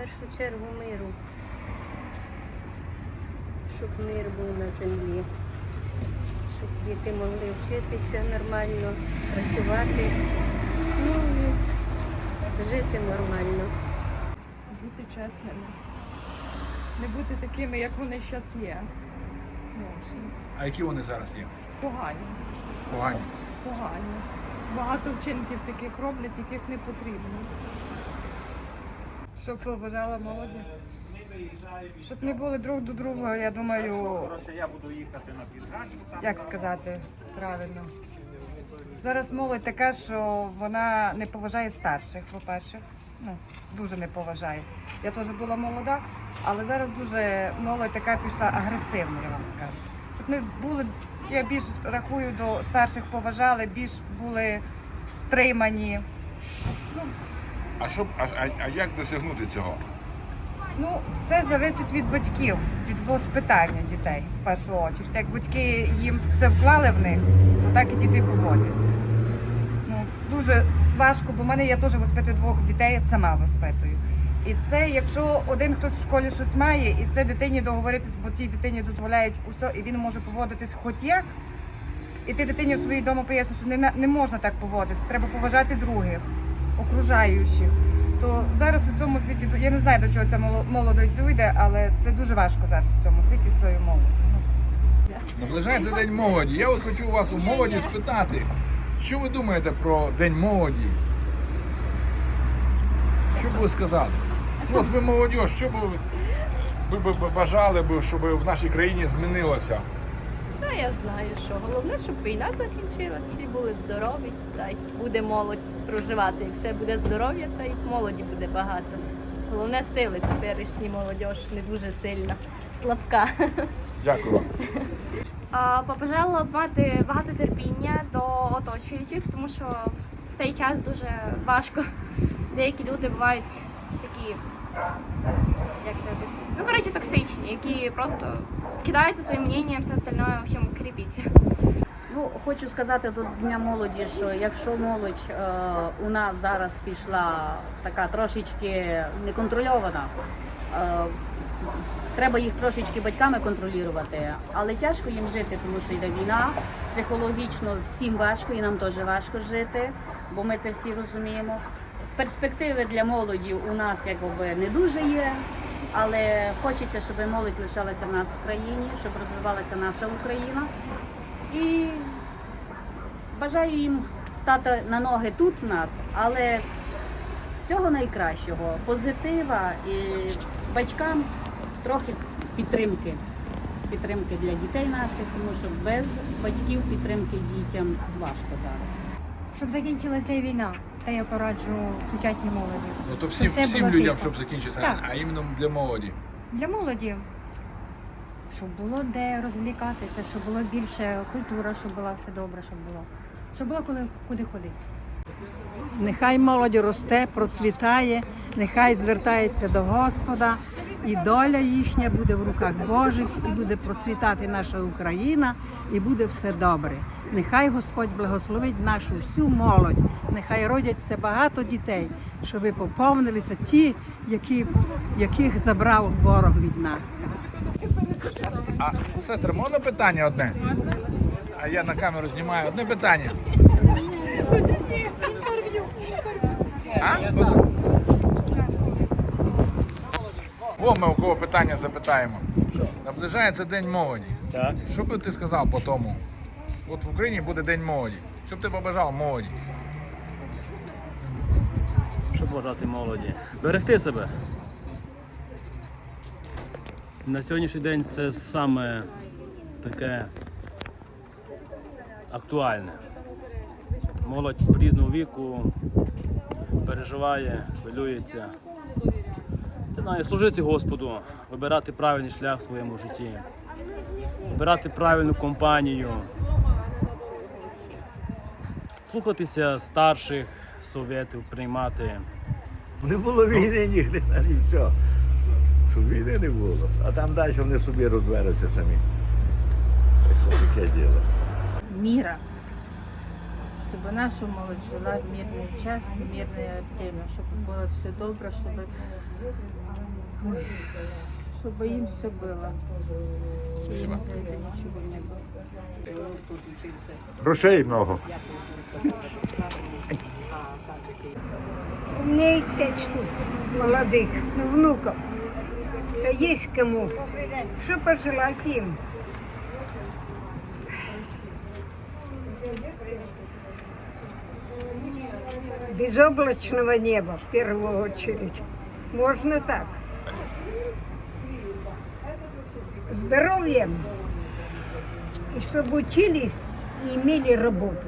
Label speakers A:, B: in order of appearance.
A: першу чергу миру. Щоб мир був на землі, щоб діти могли вчитися нормально, працювати, ну і жити нормально.
B: бути чесними, не бути такими, як вони зараз є. Ну,
C: А які вони зараз є?
B: погані,
C: Погані.
B: погані. Багато вчинків таких роблять, яких не потрібно. Щоб побажала молоді. Щоб не були друг до друга, я думаю,
D: я буду їхати на підграні.
B: як сказати правильно. Зараз молодь така, що вона не поважає старших, по-перше. Ну, дуже не поважає. Я теж була молода, але зараз дуже молодь така пішла агресивна, я вам скажу. Щоб не були, я більш рахую до старших поважали, більш були стримані.
C: А що, а, а, як досягнути цього?
B: Ну, це залежить від батьків, від воспитання дітей в першу чергу. Як батьки їм це вклали в них, то так і діти поводяться. Ну, дуже важко, бо в мене я теж воспитую двох дітей, сама воспитую. І це, якщо один хтось в школі щось має, і це дитині договоритись, бо тій дитині дозволяють усе, і він може поводитись хоч як. І ти дитині в своїй дома поясниш, що не, не можна так поводитись, треба поважати других, окружаючих. То зараз у цьому світі я не знаю до чого ця моло- молодь дойде, але це дуже важко зараз у цьому світі з своєю. Ну,
C: Наближається День молоді. Я от хочу у вас у молоді спитати, що ви думаєте про День молоді? Що б ви сказали? От ви молодь, що б ви б бажали, щоб в нашій країні змінилося?
E: Та я знаю, що головне, щоб війна закінчилась, всі були здорові, та й буде молодь проживати. Як все буде здоров'я, та й молоді буде багато. Головне сили теперішні молодь не дуже сильна, слабка.
C: Дякую вам.
F: Побажала б мати багато терпіння до оточуючих, тому що в цей час дуже важко. Деякі люди бувають такі, як це об'яснити? Ну, коротше, токсичні, які просто кидаються своїм мненням, все остальне, в общем, кріпіться.
G: Ну, хочу сказати до Дня молоді, що якщо молодь е, у нас зараз пішла така трошечки неконтрольована, е, треба їх трошечки батьками контролювати, але тяжко їм жити, тому що йде війна. Психологічно всім важко, і нам теж важко жити, бо ми це всі розуміємо. Перспективи для молоді у нас якби не дуже є. Але хочеться, щоб молодь лишалася в нас в країні, щоб розвивалася наша Україна. І бажаю їм стати на ноги тут в нас, але всього найкращого, позитива і батькам трохи підтримки. Підтримки для дітей наших, тому що без батьків підтримки дітям важко зараз.
H: Щоб закінчилася війна, та я пораджу сучасній молоді.
C: Ну то всім,
H: Щоб
C: всім людям,
H: тихо.
C: щоб закінчитися,
H: Так.
C: а іменно для молоді.
H: Для молоді, щоб було де розвлікатися, щоб було більше культура, щоб була все добре, щоб було. Щоб було коли куди ходити.
I: Нехай молодь росте, процвітає, нехай звертається до Господа, і доля їхня буде в руках Божих, і буде процвітати наша Україна, і буде все добре. Нехай Господь благословить нашу всю молодь, нехай родяться багато дітей, щоб поповнилися ті, які, яких забрав ворог від нас.
C: А сестра, можна питання одне? А я на камеру знімаю одне питання. А? Одне. О, ми у кого питання запитаємо. Наближається День молоді.
D: Так.
C: Що би ти сказав по тому? От в Україні буде День молоді. Що б ти побажав молоді?
D: Що бажати молоді? Берегти себе. На сьогоднішній день це саме таке актуальне. Молодь різного віку переживає, хвилюється. Не знаю, служити Господу, вибирати правильний шлях в своєму житті, вибирати правильну компанію, слухатися старших совєтів, приймати.
J: Не було війни ніде, нічого. Щоб війни не було. А там далі вони собі розберуться самі. Так що таке діло.
G: Міра.
K: Щоб наша молодь жила в мирний час, в мирне время, щоб було все добре, щоб, ой, щоб їм все було. І їм за це нічого не було.
J: Грошей много.
L: У меня их пять штук молодых, ну, внуков. Да есть кому. Что пожелать им? Безоблачного неба в первую очередь. Можно так. Здоровьем. И чтобы учились и имели работу.